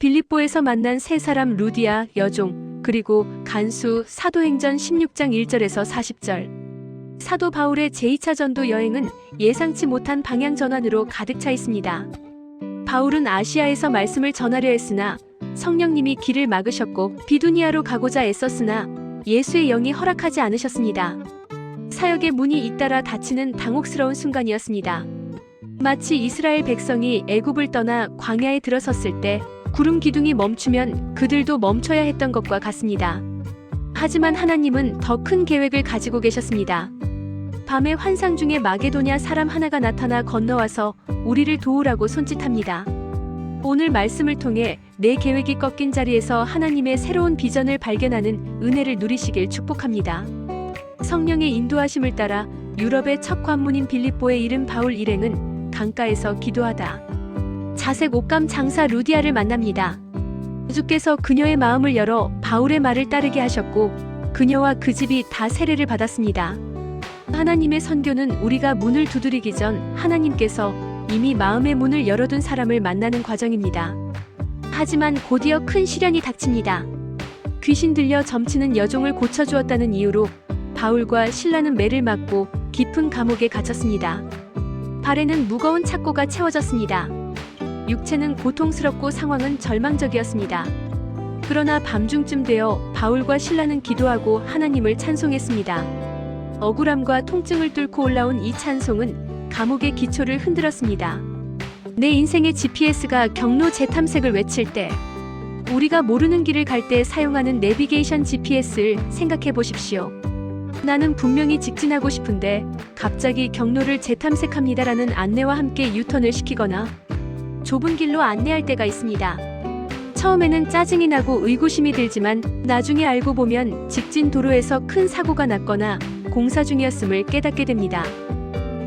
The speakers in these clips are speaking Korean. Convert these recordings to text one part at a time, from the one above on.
빌립보에서 만난 세 사람 루디아, 여종, 그리고 간수 사도행전 16장 1절에서 40절. 사도 바울의 제2차 전도 여행은 예상치 못한 방향 전환으로 가득 차 있습니다. 바울은 아시아에서 말씀을 전하려 했으나 성령님이 길을 막으셨고 비두니아로 가고자 애썼으나 예수의 영이 허락하지 않으셨습니다. 사역의 문이 잇따라 닫히는 당혹스러운 순간이었습니다. 마치 이스라엘 백성이 애굽을 떠나 광야에 들어섰을 때 구름 기둥이 멈추면 그들도 멈춰야 했던 것과 같습니다. 하지만 하나님은 더 큰 계획을 가지고 계셨습니다. 밤의 환상 중에 마게도냐 사람 하나가 나타나 건너와서 우리를 도우라고 손짓합니다. 오늘 말씀을 통해 내 계획이 꺾인 자리에서 하나님의 새로운 비전을 발견하는 은혜를 누리시길 축복합니다. 성령의 인도하심을 따라 유럽의 첫 관문인 빌립보에 이른 바울 일행은 강가에서 기도하다. 자색 옷감 장사 루디아를 만납니다. 주께서 그녀의 마음을 열어 바울의 말을 따르게 하셨고 그녀와 그 집이 다 세례를 받았습니다. 하나님의 선교는 우리가 문을 두드리기 전 하나님께서 이미 마음의 문을 열어둔 사람을 만나는 과정입니다. 하지만 곧이어 큰 시련이 닥칩니다. 귀신 들려 점치는 여종을 고쳐주었다는 이유로 바울과 신라는 매를 맞고 깊은 감옥에 갇혔습니다. 발에는 무거운 착고가 채워졌습니다. 육체는 고통스럽고 상황은 절망적이었습니다. 그러나 밤중쯤 되어 바울과 신라는 기도하고 하나님을 찬송했습니다. 억울함과 통증을 뚫고 올라온 이 찬송은 감옥의 기초를 흔들었습니다. 내 인생의 GPS가 경로 재탐색을 외칠 때 우리가 모르는 길을 갈 때 사용하는 내비게이션 GPS를 생각해 보십시오. 나는 분명히 직진하고 싶은데 갑자기 경로를 재탐색합니다라는 안내와 함께 유턴을 시키거나 좁은 길로 안내할 때가 있습니다. 처음에는 짜증이 나고 의구심이 들지만 나중에 알고 보면 직진 도로에서 큰 사고가 났거나 공사 중이었음을 깨닫게 됩니다.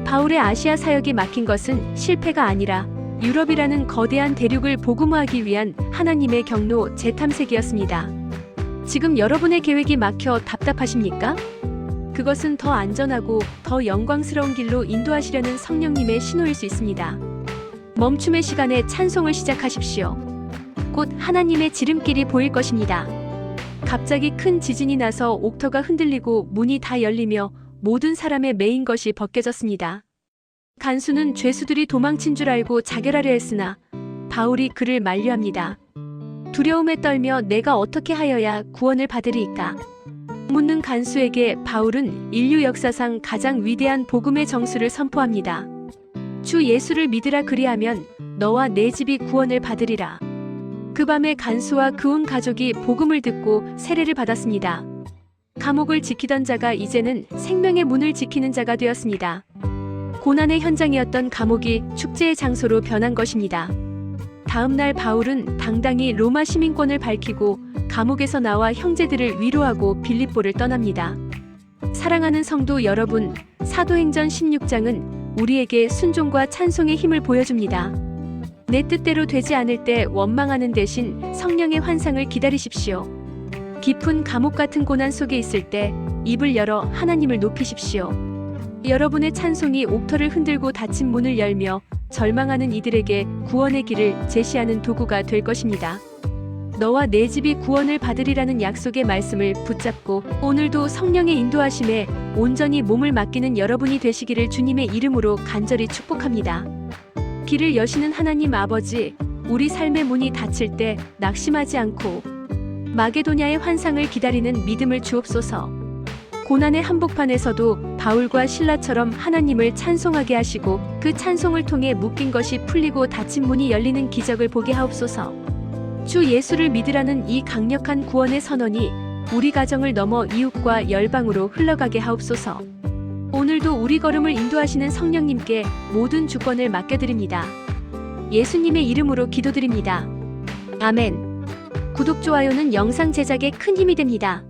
바울의 아시아 사역이 막힌 것은 실패가 아니라 유럽이라는 거대한 대륙을 복음화하기 위한 하나님의 경로 재탐색이었습니다. 지금 여러분의 계획이 막혀 답답하십니까? 그것은 더 안전하고 더 영광스러운 길로 인도하시려는 성령님의 신호일 수 있습니다. 멈춤의 시간에 찬송을 시작하십시오. 곧 하나님의 지름길이 보일 것입니다. 갑자기 큰 지진이 나서 옥터가 흔들리고 문이 다 열리며 모든 사람의 메인 것이 벗겨졌습니다. 간수는 죄수들이 도망친 줄 알고 자결하려 했으나 바울이 그를 만류합니다. 두려움에 떨며 내가 어떻게 하여야 구원을 받으리이까? 묻는 간수에게 바울은 인류 역사상 가장 위대한 복음의 정수를 선포합니다. 주 예수를 믿으라 그리하면 너와 내 집이 구원을 받으리라. 그 밤에 간수와 그 온 가족이 복음을 듣고 세례를 받았습니다. 감옥을 지키던 자가 이제는 생명의 문을 지키는 자가 되었습니다. 고난의 현장이었던 감옥이 축제의 장소로 변한 것입니다. 다음 날 바울은 당당히 로마 시민권을 밝히고 감옥에서 나와 형제들을 위로하고 빌립보를 떠납니다. 사랑하는 성도 여러분, 사도행전 16장은 우리에게 순종과 찬송의 힘을 보여줍니다. 내 뜻대로 되지 않을 때 원망하는 대신 성령의 환상을 기다리십시오. 깊은 감옥 같은 고난 속에 있을 때 입을 열어 하나님을 높이십시오. 여러분의 찬송이 옥터를 흔들고 닫힌 문을 열며 절망하는 이들에게 구원의 길을 제시하는 도구가 될 것입니다. 너와 내 집이 구원을 받으리라는 약속의 말씀을 붙잡고 오늘도 성령의 인도하심에 온전히 몸을 맡기는 여러분이 되시기를 주님의 이름으로 간절히 축복합니다. 길을 여시는 하나님 아버지, 우리 삶의 문이 닫힐 때 낙심하지 않고 마게도냐의 환상을 기다리는 믿음을 주옵소서. 고난의 한복판에서도 바울과 신라처럼 하나님을 찬송하게 하시고 그 찬송을 통해 묶인 것이 풀리고 닫힌 문이 열리는 기적을 보게 하옵소서. 주 예수를 믿으라는 이 강력한 구원의 선언이 우리 가정을 넘어 이웃과 열방으로 흘러가게 하옵소서. 오늘도 우리 걸음을 인도하시는 성령님께 모든 주권을 맡겨드립니다. 예수님의 이름으로 기도드립니다. 아멘. 구독, 좋아요는 영상 제작에 큰 힘이 됩니다.